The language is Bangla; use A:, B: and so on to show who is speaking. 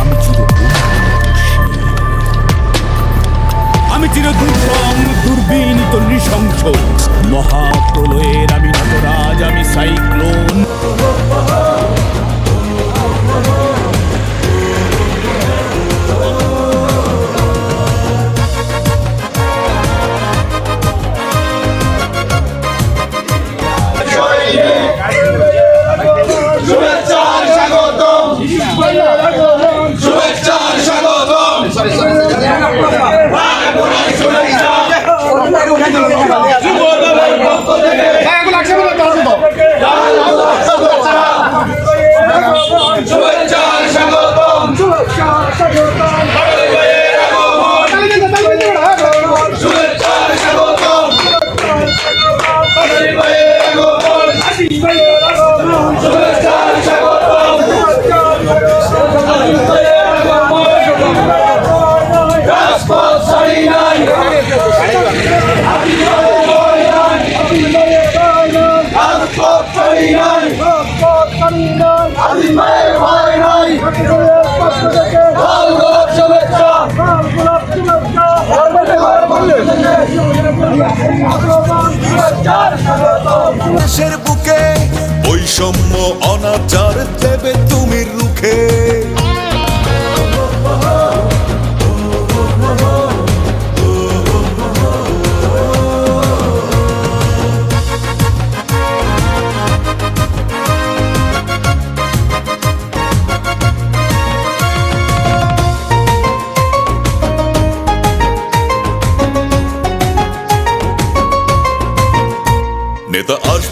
A: আমি চির আমি চির দুর্গম দুর্বিনীত নৃশংস। মহাপ্রলয়ের আমি নটরাজ আমি সাইক্লোন।
B: দেশের বুকে বৈষম্য অনাচার দেবে তুমি রুখে। নেতা আসবে